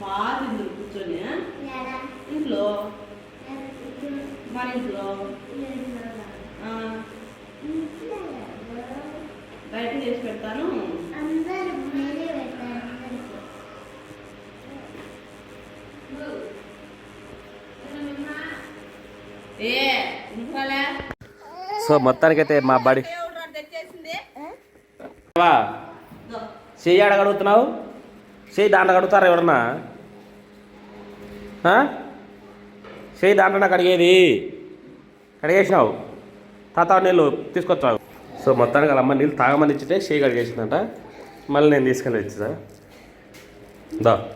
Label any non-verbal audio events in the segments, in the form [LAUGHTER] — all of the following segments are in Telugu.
బాగా తిందురు కూర్చొని ఇంట్లో? మన ఇంట్లో? ఆ, బయట చేసి పెడతాను. సో మొత్తానికైతే మా బడి చెయ్యి ఆడ చేయి దాంట్లో అడుగుతారా ఎవరన్నా? చేయి దాంట్లో నాకు అడిగేది. కడిగేసినావు. తాత నీళ్ళు తీసుకొచ్చావు. సో మొత్తానికి వాళ్ళ అమ్మ నీళ్ళు తాగమని ఇచ్చితే చేయి కడిగేసిందంట. మళ్ళీ నేను తీసుకెళ్ళి ఇచ్చా దా.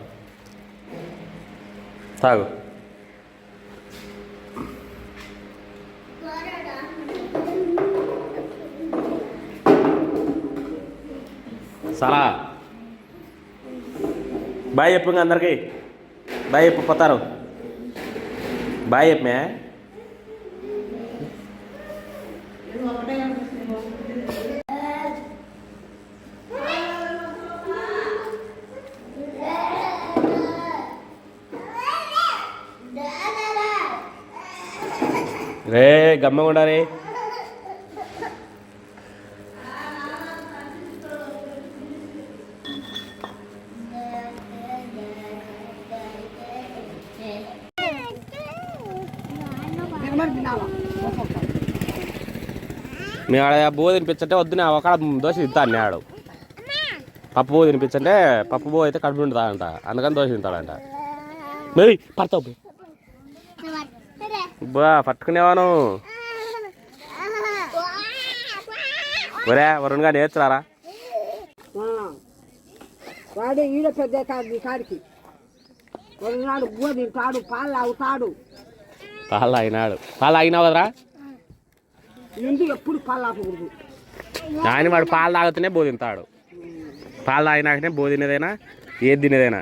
తాగు. సలా బాయ్ చెప్పు ఇంక అందరికి బాయ్ చెప్పు పోతారు బాయ్ చెప్పమే ఇది ఒకటే కనిపిస్తుంది ఒకటి. రే గమ్మగా మేము ఆడ బో తినిపించంటే వద్దు నేను ఒక దోశ తింటాను ఆడు. పప్పు బో తినిపించంటే పప్పు బో అయితే కడుపు ఉంటుందంట అందుకని దోశ తింటాడంట. మరి పడతావు బా పట్టుకునేవాను. ఒరే వరుణ్గా నేర్చురారా? వాడే ఈడ పెద్ద కాదు నీ కాడికి ఒకనాడు గువ్వ తింటాడు పాలు తాగుతాడు. పాలు తాగినాడు పాలు తాగినావు కదరా ఎప్పుడు పాలు ఆపకూడదు ఆయన వాడు పాలు తాగుతూనే బో తింటాడు పాలు తాగినాకనే బో తినేదైనా? ఏది తినేదైనా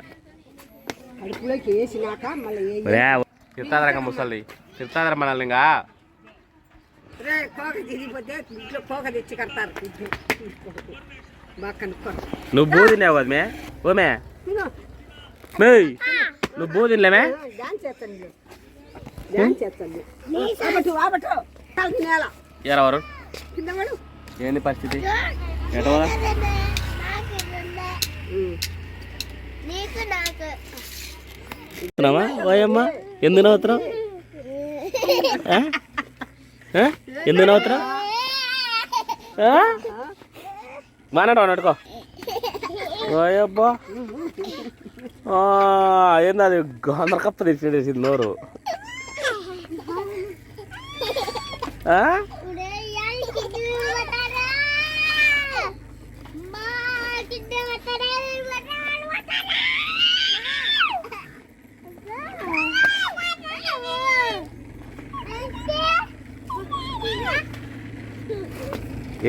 తిరుతాదరా ముసలి తిరుతాదరా మనల్ని ఇంకా. నువ్వు బో తిన్నావు కదా మే? ఓ మే. తిను. మేయ్ నువ్వు బో ఏంది పరిస్థితి? నవ్వుతున్నావా ఓయమ్మ ఎందుకు నవ్వుతున్నావు? ఎందుకు నవ్వుతున్నావు? మానాడు అన్నట్టుకో ఓయబ్బా. ఆ, ఏంది అది? కప్ప తెచ్చేసింది నోరు.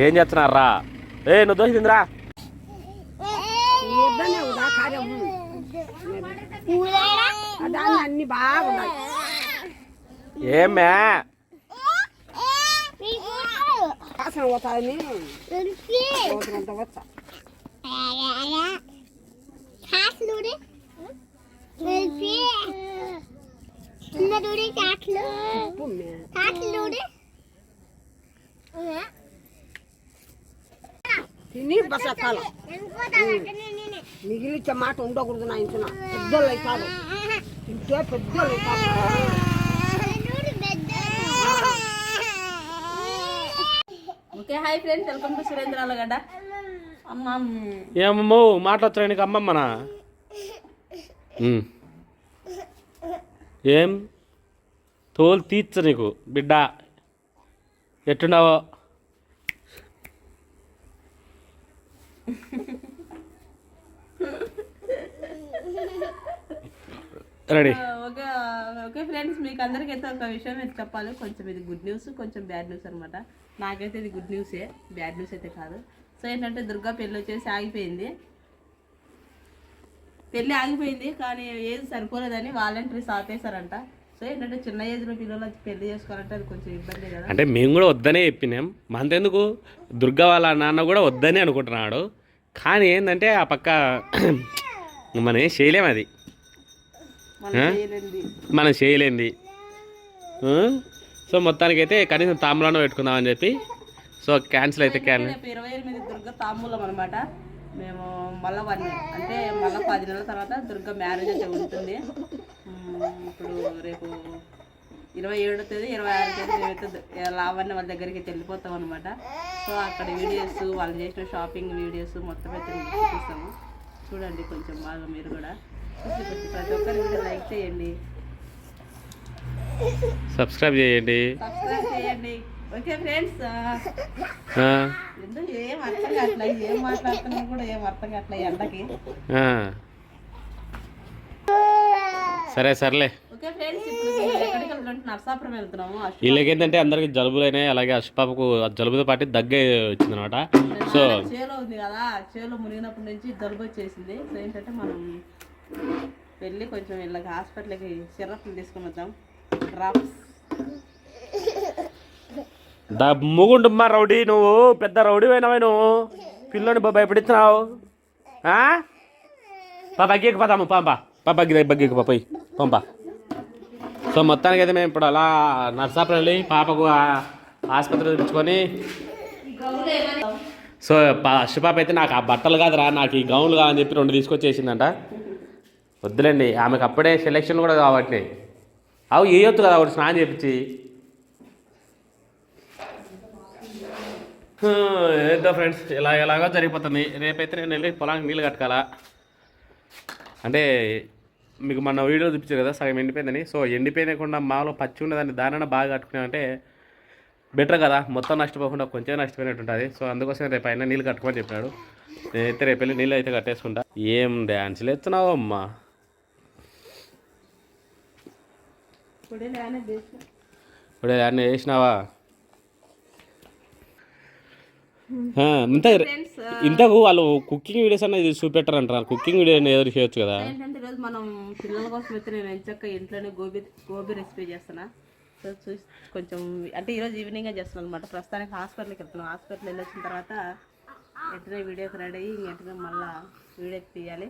ఏం చేస్తున్నారా? ఏ నువ్వు దోశ తిందిరా? ఏమే వాసన పోతాయని పోతున్నంత వచ్చా ఉప్పు మే. తిని బసకాల మిగిలిచ్చే మాట ఉండకూడదు నా ఇంట్లో పెద్దోళ్ళు అవుతారు తింటే పెద్దోళ్ళు అవుతారు okay hi friends welcome to సురేంద్రాల గడ్డ అమ్మ ఏమమ్మో మాట్లాడుతున్నా నీకు అమ్మమ్మనా. ఏం? తోలు తీర్చ నీకు బిడ్డ. ఎట్టున్నావో? రెడీ. ఫ్రెండ్స్ మీకు అందరికీ అయితే ఒక విషయం అయితే చెప్పాలి. కొంచెం ఇది గుడ్ న్యూస్ కొంచెం బ్యాడ్ న్యూస్ అనమాట నాకైతే ఇది గుడ్ న్యూసే బ్యాడ్ న్యూస్ అయితే కాదు. సో ఏంటంటే దుర్గా పెళ్ళి వచ్చేసి ఆగిపోయింది. పెళ్ళి ఆగిపోయింది కానీ ఏది సరిపోలేదని వాలంటీర్స్ ఆపేశారంట. సో ఏంటంటే చిన్న ఏజ్లో పిల్లలు పెళ్ళి చేసుకోవాలంటే అది కొంచెం ఇబ్బంది కదా. అంటే మేము కూడా వద్దనే చెప్పినాం. మంతెందుకు దుర్గా వాళ్ళ నాన్న కూడా వద్దని అనుకుంటున్నాడు. కానీ ఏంటంటే ఆ పక్క [CLEARS THROAT] మనం ఏం చేయలేం అది. మనం? చేయలేంది? సో మొత్తానికైతే కనీసం తాంబూలాన్ని పెట్టుకుందామని చెప్పి. సో క్యాన్సిల్ అయితే క్యాన్ రేపు ఇరవై ఎనిమిది దుర్గ తాంబూలం అనమాట మేము మళ్ళీ వన్ అంటే మళ్ళీ పది నెలల తర్వాత దుర్గ మ్యారేజ్ అయితే ఉంటుంది. ఇప్పుడు రేపు ఇరవై ఏడో తేదీ ఇరవై ఆరు తేదీ మేమైతే లావణ్య వాళ్ళ దగ్గరికి వెళ్ళిపోతాం అనమాట సో అక్కడ వీడియోస్ వాళ్ళు చేసిన షాపింగ్ వీడియోస్ మొత్తం అయితే చూపిస్తాము. చూడండి కొంచెం బాగా మీరు కూడా. చూసి ప్రతి ఒక్కరి వీడియో లైక్ చేయండి. సబ్స్క్రైబ్ చేయండి. సబ్స్క్రైబ్ చేయండి. ఓకే ఫ్రెండ్స్ ఎందుకు ఏం అర్థం కావట్లే ఏం మాట్లాడుతున్నా కూడా ఏం అర్థం కావట్లే ఎండకి. సరే సర్లే. వీళ్ళకి ఏంటంటే అందరికి జలుబులైనాయి అలాగే అశ్పాపకు జలుబుతో పాటు దగ్గే వచ్చిందనమాట. సో చేలో ఉంది కదా చేలో మునిగినప్పటి నుంచి జలుబు వచ్చేసింది. సో ఏంటంటే మనం వెళ్ళి కొంచెం వీళ్ళకి హాస్పిటల్కి సిరప్లు తీసుకుని వద్దాం. డ్రాప్స్. ముగుండుమ్మా రౌడీ నువ్వు పెద్ద రౌడీ పోయినావు నువ్వు. పిల్లని భయపడిస్తున్నావు. ఆ? పా బగ్గీకి పోదాము పాంపా పా బగ్గి బగ్గీకి పా పోయి. పంపా సో మొత్తానికి అయితే మేము ఇప్పుడు అలా నర్సాపురం వెళ్ళి పాపకు ఆసుపత్రి తెచ్చుకొని సో పా అయితే నాకు ఆ బట్టలు కాదురా నాకు ఈ గౌన్లు కాదని చెప్పి రెండు తీసుకొచ్చేసిందంట. వద్దులేండి ఆమెకు అప్పుడే సెలెక్షన్ కూడా కాబట్టి. అవు వేయొద్దు కదా ఒకటి స్నానం చేపించి? ఏదో ఫ్రెండ్స్ ఇలా ఎలాగో జరిగిపోతుంది. రేపైతే నేను వెళ్ళి పొలానికి నీళ్ళు కట్టుకోవాలా? అంటే మీకు మన వీడియో చూపించారు కదా సగం ఎండిపోయిందని. సో ఎండిపోయినకుండా మాలో పచ్చి ఉండదని దానిన బాగా కట్టుకున్నామంటే బెటర్ కదా. మొత్తం నష్టపోకుండా కొంచెం నష్టపోయినట్టు ఉంటుంది సో అందుకోసం రేపు అయినా నీళ్ళు కట్టుకోమని చెప్పాడు నేనైతే రేపు వెళ్ళి నీళ్ళు అయితే కట్టేసుకుంటా. ఏం డ్యాన్స్లు ఎత్తున్నావు అమ్మా ఇప్పుడే లేనే చేసిన. ఇప్పుడు అన్నీ వేసినావా ఆ, ఇంత ఇంతకు వాళ్ళు కుకింగ్ వీడియోస్ అన్నది చూపెట్టారు అంటారు కుకింగ్ వీడియో ఎదురు చేయొచ్చు కదా? ఏంటంటే ఈరోజు మనం పిల్లల కోసం అయితే నేను ఎంచక్క ఇంట్లోనే గోబీ గోబీ రెసిపీ చేస్తున్నా. సో చూసి కొంచెం అంటే ఈరోజు ఈవినింగే చేస్తున్నాను అనమాట ప్రస్తుతానికి హాస్పిటల్కి వెళ్తున్నాం. హాస్పిటల్ వెళ్ళి వచ్చిన తర్వాత వెంటనే వీడియోకి రెడీ అయ్యి వెంటనే మళ్ళీ వీడియోకి తీయాలి.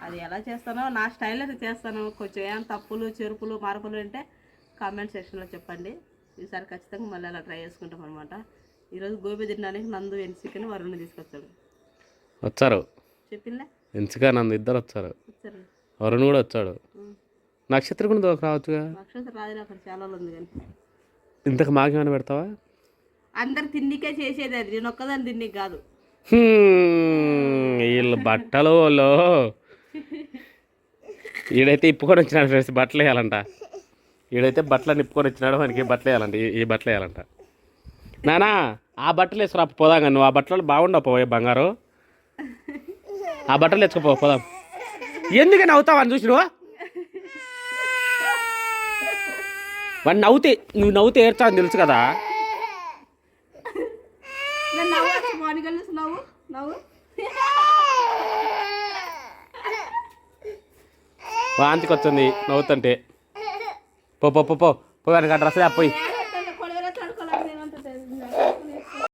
అది ఎలా చేస్తానో నా స్టైల్ అయితే చేస్తాను. కొంచెం ఏం తప్పులు చెరుపులు మార్పులు అంటే కామెంట్ సెక్షన్లో చెప్పండి. ఈసారి ఖచ్చితంగా మళ్ళీ అలా ట్రై చేసుకుంటాం అనమాట ఈరోజు గోబీ తినడానికి నందు ఎన్సికని వరుణ్ తీసుకొచ్చాడు. వచ్చారు. చెప్పిందా? ఎంచుగా నన్ను ఇద్దరు వచ్చారు. వరుణ్ కూడా వచ్చాడు. నక్షత్రం కూడా రావచ్చుగా? నక్షత్ర రాజులు అక్కడ చాలా ఉంది కానీ. ఇంతకు మాకేమైనా పెడతావా? అందరు తిండికే చేసేది అది. నేను ఒక్కదాన్ని తిండికి కాదు. వీళ్ళు బట్టలు వాళ్ళు. ఈడైతే ఇప్పుకొని వచ్చినాడు ఫ్రెండ్స్ బట్టలు వేయాలంట. ఈడైతే బట్టలు నిప్పుకొని వచ్చినాడు మనకి బట్టలు వేయాలంట ఈ- బట్టలు వేయాలంట. నానా ఆ బట్టలు వేసుకురా పోదాం నువ్వు ఆ బట్టలు బాగుండవు పోయే బంగారు. ఆ బట్టలు వేసుకోపో పోదాం. ఎందుకని అవుతావు అని చూసి వాడు నవ్వుతే నువ్వు నవ్వుతే ఏడ్చావని తెలుసు కదా? నవ్వు నవ్వు. వాంతికి వచ్చింది నవ్వుతుంటే. పో పో పో పో. పోయి డ్రెస్ పోయి.